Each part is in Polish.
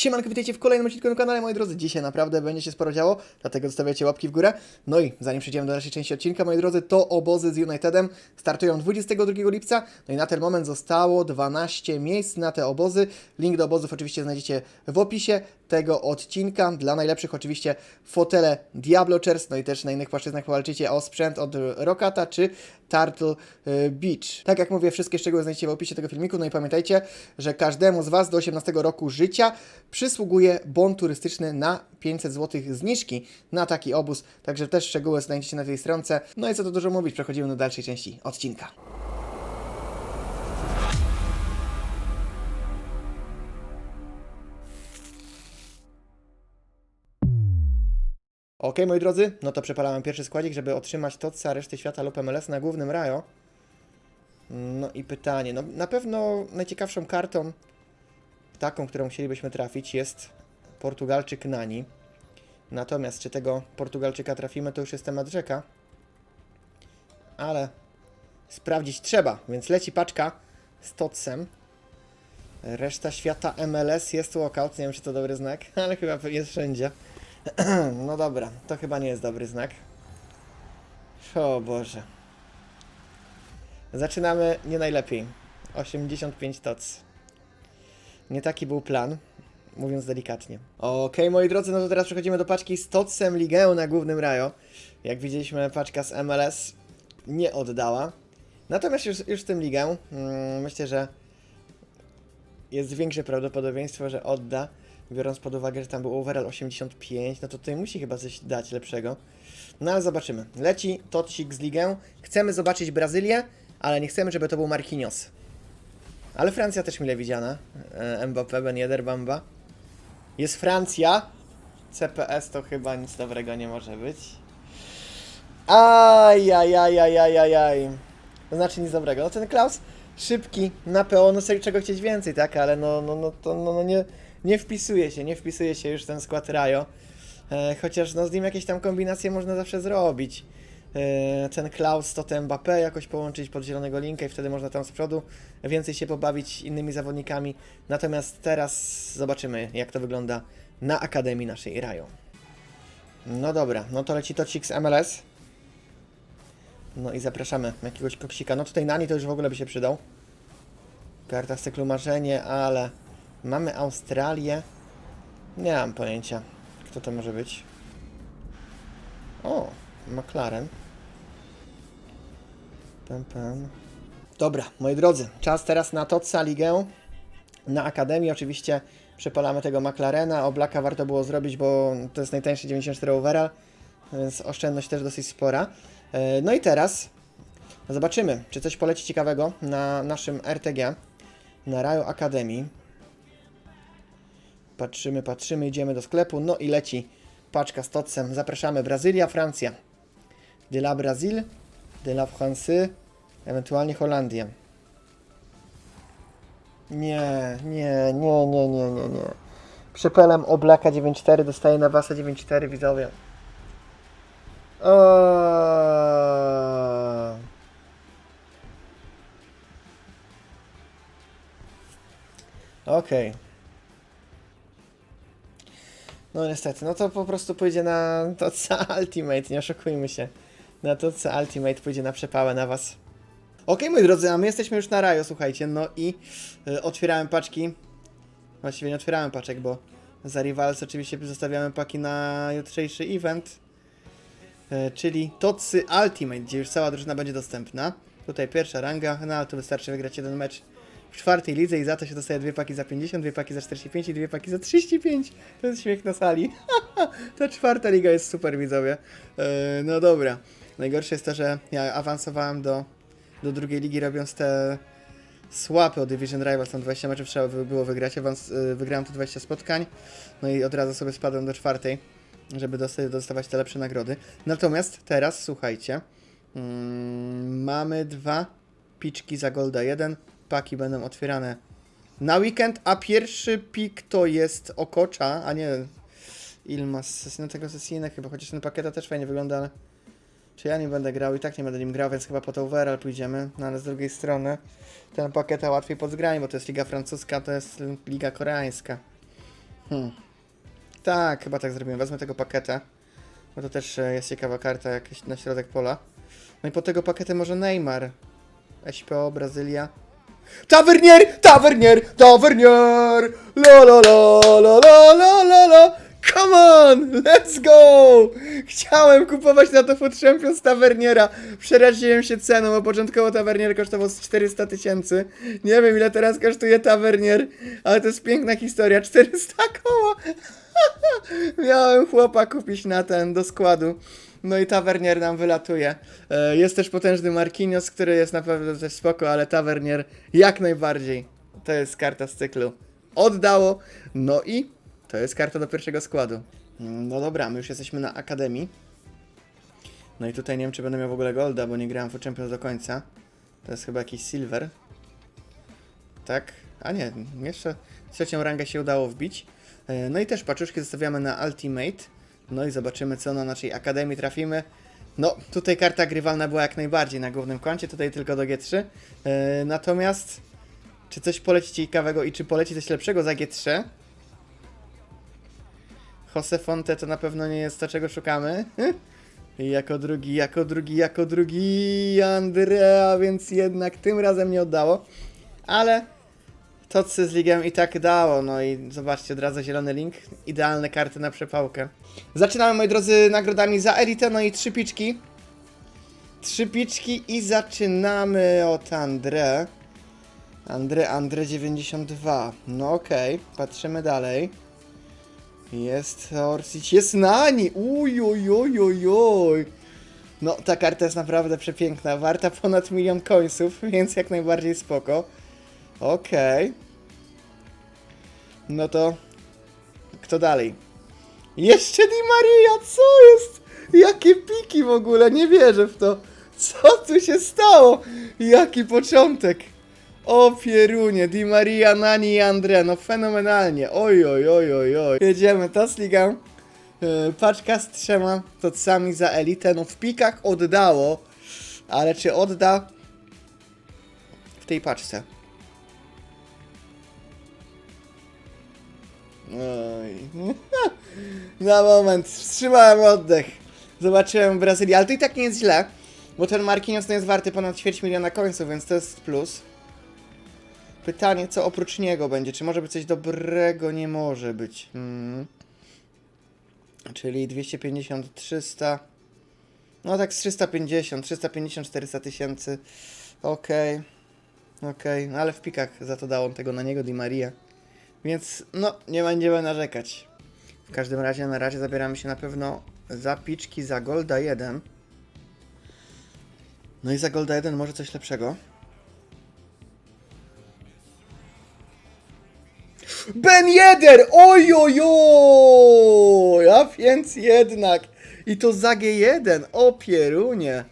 Siemanko, witajcie w kolejnym odcinku na kanale, moi drodzy. Dzisiaj naprawdę będzie się sporo działo, dlatego zostawiacie łapki w górę. No i zanim przejdziemy do dalszej części odcinka, moi drodzy, to obozy z Unitedem startują 22 lipca. No i na ten moment zostało 12 miejsc na te obozy. Link do obozów oczywiście znajdziecie w opisie tego odcinka. Dla najlepszych oczywiście fotele Diablo Chairs, no i też na innych płaszczyznach powalczycie o sprzęt od Rokata czy Turtle y, Beach. Tak jak mówię, wszystkie szczegóły znajdziecie w opisie tego filmiku. No i pamiętajcie, że każdemu z Was do 18 roku życia przysługuje bon turystyczny na 500 zł zniżki na taki obóz. Także też szczegóły znajdziecie na tej stronce. No i co tu dużo mówić, przechodzimy do dalszej części odcinka. Ok, moi drodzy, no to przepalamy pierwszy składzik, żeby otrzymać TOTSA, reszty świata lub MLS na głównym Rajo. No i pytanie, no na pewno najciekawszą kartą, taką, którą chcielibyśmy trafić jest Portugalczyk Nani. Natomiast czy tego Portugalczyka trafimy, to już jest temat rzeka. Ale sprawdzić trzeba, więc leci paczka z Totsem. Reszta świata MLS jest walkout, nie wiem czy to dobry znak, ale chyba jest wszędzie. No dobra, to chyba nie jest dobry znak. O Boże. Zaczynamy nie najlepiej. 85 toc. Nie taki był plan, mówiąc delikatnie. Okej, moi drodzy, no to teraz przechodzimy do paczki z Totsem Ligę na głównym Rajo. Jak widzieliśmy, paczka z MLS nie oddała. Natomiast już, już w tym ligę mm, myślę, że jest większe prawdopodobieństwo, że odda. Biorąc pod uwagę, że tam był overall 85, no to tutaj musi chyba coś dać lepszego. No ale zobaczymy. Leci Totsik z ligę. Chcemy zobaczyć Brazylię, ale nie chcemy, żeby to był Marquinhos. Ale Francja też mile widziana. E, Mbappé, Ben Yedder, Bamba. Jest Francja. CPS to chyba nic dobrego nie może być. Aj, aj, aj, aj, aj, aj, aj. To znaczy nic dobrego. No ten Klaus szybki na PO, no sobie czego chcieć więcej, tak? Ale no, no, no to no, no nie, nie wpisuje się, nie wpisuje się już ten skład Rajo. E, chociaż no z nim jakieś tam kombinacje można zawsze zrobić. E, ten Klaus to ten Mbappé jakoś połączyć pod zielonego linka i wtedy można tam z przodu więcej się pobawić innymi zawodnikami. Natomiast teraz zobaczymy jak to wygląda na Akademii naszej Rajo. No dobra, no to leci Tocik z MLS. No i zapraszamy jakiegoś koksika. No tutaj Nani to już w ogóle by się przydał. Karta z cyklu marzenie, ale mamy Australię. Nie mam pojęcia, kto to może być. O, McLaren. Pam, pam. Dobra, moi drodzy, czas teraz na Totsa Ligę. Na Akademii oczywiście przepalamy tego McLarena. Oblaka warto było zrobić, bo to jest najtańszy 94 overall, więc oszczędność też dosyć spora. E, No i teraz zobaczymy, czy coś poleci ciekawego na naszym RTG, na Raju Akademii. Patrzymy, patrzymy, idziemy do sklepu, no i leci paczka z Totsem. Zapraszamy, Brazylia, Francja. De la Brazil, de la France, ewentualnie Holandia. Nie, nie, nie, nie, nie, nie, nie. Przypelem Oblaka 9.4 dostaje na Wasa 9.4 widzowie. O. Okej. No niestety, no to po prostu pójdzie na to co Ultimate, nie oszukujmy się. Na to co Ultimate pójdzie na przepałę na was. Okej moi drodzy, a my jesteśmy już na raju, słuchajcie, no i y, otwierałem paczki. Właściwie nie otwierałem paczek, bo za Rivals oczywiście zostawiamy paki na jutrzejszy event. E, czyli Totsy Ultimate, gdzie już cała drużyna będzie dostępna. Tutaj pierwsza ranga, no ale to wystarczy wygrać jeden mecz w czwartej lidze i za to się dostaje dwie paki za 50, dwie paki za 45 i dwie paki za 35. To jest śmiech na sali. Ta czwarta liga jest super, widzowie. E, no dobra. Najgorsze jest to, że ja awansowałem do, do drugiej ligi robiąc te słapy o Division Rivals, tam 20 meczów trzeba by było wygrać, awans, y, wygrałem tu 20 spotkań, no i od razu sobie spadłem do czwartej, żeby dostawać te lepsze nagrody. Natomiast teraz, słuchajcie, mm, mamy dwa piczki za Golda 1, paki będą otwierane na weekend, a pierwszy pik to jest Okocza, a nie Ilmas, no tego sesyjne chyba, chociaż ten pakieta też fajnie wygląda, ale czy ja nie będę grał i tak nie będę nim grał, więc chyba po to overall pójdziemy, no ale z drugiej strony ten pakieta łatwiej pod zgranie, bo to jest liga francuska, to jest liga koreańska. Hmm. Tak, chyba tak zrobimy. Wezmę tego paketa. Bo to też e, jest ciekawa karta jakaś na środek pola. No i po tego pakiety może Neymar. SPO, Brazylia. Tavernier! Tavernier! Tavernier! La la la la la la la la Come on! Let's go! Chciałem kupować na to Food Champions Taverniera. Przeraziłem się ceną, bo początkowo Tavernier kosztował z 400 tysięcy. Nie wiem ile teraz kosztuje Tavernier, ale to jest piękna historia. 400 koła! Miałem chłopa kupić na ten, do składu. No i Tavernier nam wylatuje. E, Jest też potężny Marquinhos, który jest na pewno też spoko, ale Tavernier jak najbardziej. To jest karta z cyklu. Oddało. No i to jest karta do pierwszego składu. Mm, No dobra, my już jesteśmy na Akademii. No i tutaj nie wiem, czy będę miał w ogóle Golda, bo nie grałem w Champions do końca. To jest chyba jakiś Silver. Tak? A nie, jeszcze trzecią rangę się udało wbić. E, No i też paczuszki zostawiamy na Ultimate. No i zobaczymy, co na naszej Akademii trafimy. No, tutaj karta grywalna była jak najbardziej na głównym koncie, tutaj tylko do G3. E, natomiast, czy coś poleci ciekawego i czy poleci coś lepszego za G3? Jose Fonte to na pewno nie jest to, czego szukamy. Jako drugi, jako drugi, jako drugi Andrea, więc jednak tym razem nie oddało. Ale to co z ligą i tak dało. No i zobaczcie, od razu zielony link. Idealne karty na przepałkę. Zaczynamy, moi drodzy, nagrodami za elitę, no i trzy piczki. Trzy piczki i zaczynamy od Andre. Andre, Andre 92. No okej, patrzymy dalej. Jest Orsic, jest Nani! Uj, uj, uj, uj, uj. No, ta karta jest naprawdę przepiękna. Warta ponad milion końców, więc jak najbardziej spoko. Okej. No to... Kto dalej? Jeszcze Di Maria, co jest? Jakie piki w ogóle, nie wierzę w to. Co tu się stało? Jaki początek. O pierunie, Di Maria, Nani i Andre, no fenomenalnie. Oj, oj, oj, oj, oj. Jedziemy, Tasligam. Yy, paczka z trzema tocami za elitę. No w pikach oddało, ale czy odda w tej paczce? Oj. Na moment, wstrzymałem oddech. Zobaczyłem Brazylię, ale to i tak nie jest źle, bo ten Marquinhos to jest warty ponad ćwierć miliona końców, więc to jest plus. Pytanie, co oprócz niego będzie? Czy może być coś dobrego? Nie może być. Hmm. Czyli 250, 300. No tak z 350, 350, 400 tysięcy. Okej. Okej, no ale w pikach za to dało tego na niego Di Maria. Więc no, nie będziemy narzekać. W każdym razie na razie zabieramy się na pewno za piczki za Golda 1. No i za Golda 1 może coś lepszego. Ben Yedder! Oj, oj, oj! A więc jednak. I to za G1. O pierunie.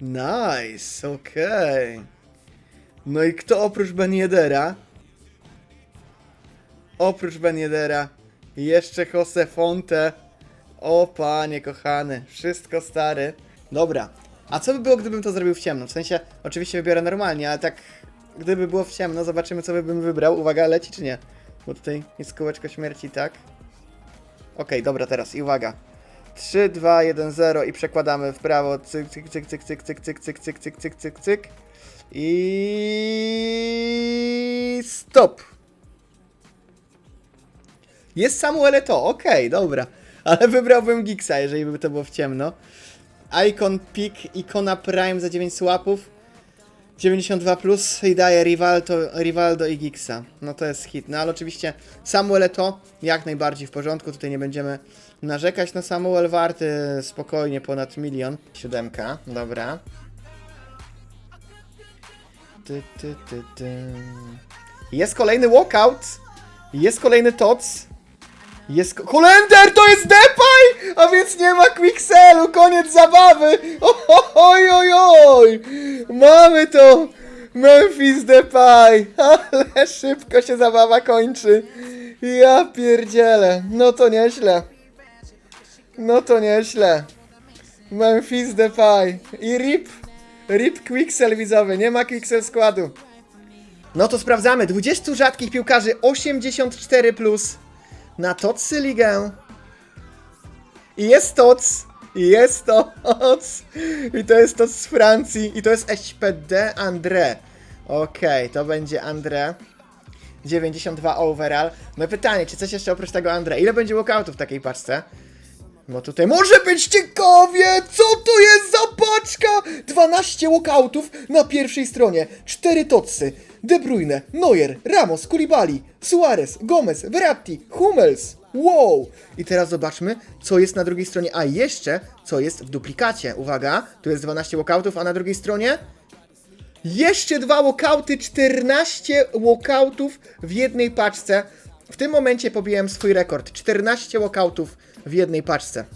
Nice, okej. No i kto oprócz Ben Yedera? Oprócz Ben Yedera. Jeszcze Jose Fonte. O panie kochany. Wszystko stary. Dobra. A co by było, gdybym to zrobił w ciemno? W sensie, oczywiście wybiorę normalnie, ale tak gdyby było w ciemno, zobaczymy co bym wybrał. Uwaga, leci czy nie? Bo tutaj jest kółeczko śmierci, tak? Okej, dobra, teraz i uwaga. 3, 2, 1, 0 i przekładamy w prawo. Cyk, cyk, cyk, cyk, cyk, cyk, cyk, cyk, cyk, cyk, cyk, cyk, cyk. I stop. Jest Samuel to, okej, dobra. Ale wybrałbym Gixa, jeżeli by to było w ciemno. Icon Pick, ikona Prime za 9 słapów. 92 plus i daje Rivaldo, Rivaldo i Gixa. No to jest hit. No ale oczywiście Samuel to jak najbardziej w porządku. Tutaj nie będziemy narzekać. No Samuel warty spokojnie ponad milion. Siódemka, dobra. Ty, ty, ty, ty. Jest kolejny walkout. Jest kolejny tots. Jest Holender, to jest Depay! A więc nie ma Quixelu, koniec zabawy! Oj, oj, oj! Mamy to! Memphis Depay! Ale szybko się zabawa kończy. Ja pierdzielę. No to nieźle. No to nieźle. Memphis Depay. I RIP. RIP Quixel widzowy. Nie ma Quixel składu. No to sprawdzamy. 20 rzadkich piłkarzy 84 plus. Na Totsy Ligę. I jest Tots! I jest Tots! I to jest Tots z Francji. I to jest SPD André. Okej, to będzie André. 92 overall. No pytanie, czy coś jeszcze oprócz tego André? Ile będzie walkoutów w takiej paczce? No tutaj może być ciekawie! Co to jest za paczka? 12 walkoutów na pierwszej stronie. 4 totsy. De Bruyne, Neuer, Ramos, Koulibaly, Suarez, Gomez, Verratti, Hummels. Wow! I teraz zobaczmy, co jest na drugiej stronie. A jeszcze, co jest w duplikacie. Uwaga, tu jest 12 walkoutów, a na drugiej stronie jeszcze dwa walkouty, 14 walkoutów w jednej paczce. W tym momencie pobiłem swój rekord. 14 walkoutów w jednej paczce.